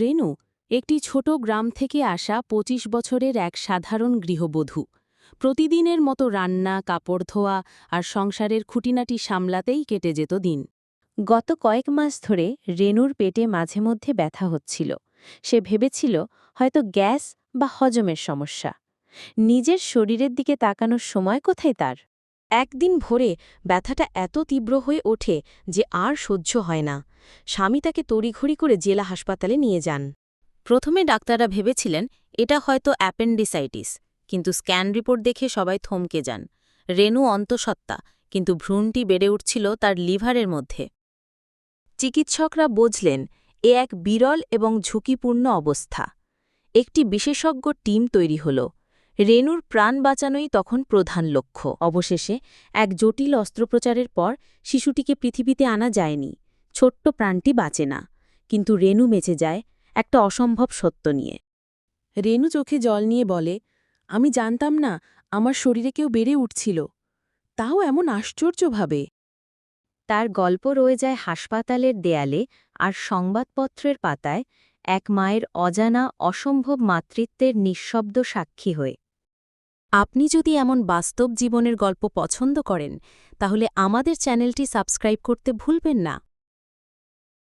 রেনু একটি ছোট গ্রাম থেকে আসা ২৫ বছরের এক সাধারণ গৃহবধূ। প্রতিদিনের মতো রান্না, কাপড় ধোয়া আর সংসারের খুঁটিনাটি সামলাতেই কেটে যেত দিন। গত কয়েক মাস ধরে রেনুর পেটে মাঝে মধ্যে ব্যথা হচ্ছিল। সে ভেবেছিল হয়তো গ্যাস বা হজমের সমস্যা। নিজের শরীরের দিকে তাকানোর সময় কোথায় তার? একদিন ভোরে ব্যথাটা এত তীব্র হয়ে ওঠে যে আর সহ্য হয় না। স্বামী তাকে তড়িঘড়ি করে জেলা হাসপাতালে নিয়ে যান। প্রথমে ডাক্তাররা ভেবেছিলেন, এটা হয়তো অ্যাপেন্ডিসাইটিস, কিন্তু স্ক্যান রিপোর্ট দেখে সবাই থমকে যান। রেনু অন্তঃসত্ত্বা, কিন্তু ভ্রূণটি বেড়ে উঠছিল তার লিভারের মধ্যে। চিকিৎসকরা বুঝলেন, এ এক বিরল এবং ঝুঁকিপূর্ণ অবস্থা। একটি বিশেষজ্ঞ টিম তৈরি হল। রেনুর প্রাণ বাঁচানোই তখন প্রধান লক্ষ্য। অবশেষে এক জটিল অস্ত্রোপচারের পর শিশুটিকে পৃথিবীতে আনা যায়নি, ছোট্ট প্রাণটি বাঁচে না। কিন্তু রেনু বেঁচে যায় একটা অসম্ভব সত্য নিয়ে। রেনু চোখে জল নিয়ে বলে, আমি জানতাম না আমার শরীরে কেউ বেড়ে উঠছিল। তাও এমন আশ্চর্যভাবে। তার গল্প রয়ে যায় হাসপাতালের দেয়ালে আর সংবাদপত্রের পাতায় এক মায়ের অজানা অসম্ভব মাতৃত্বের নিঃশব্দ সাক্ষী হয়ে। আপনি যদি এমন বাস্তব জীবনের গল্প পছন্দ করেন, তাহলে আমাদের চ্যানেলটি সাবস্ক্রাইব করতে ভুলবেন না।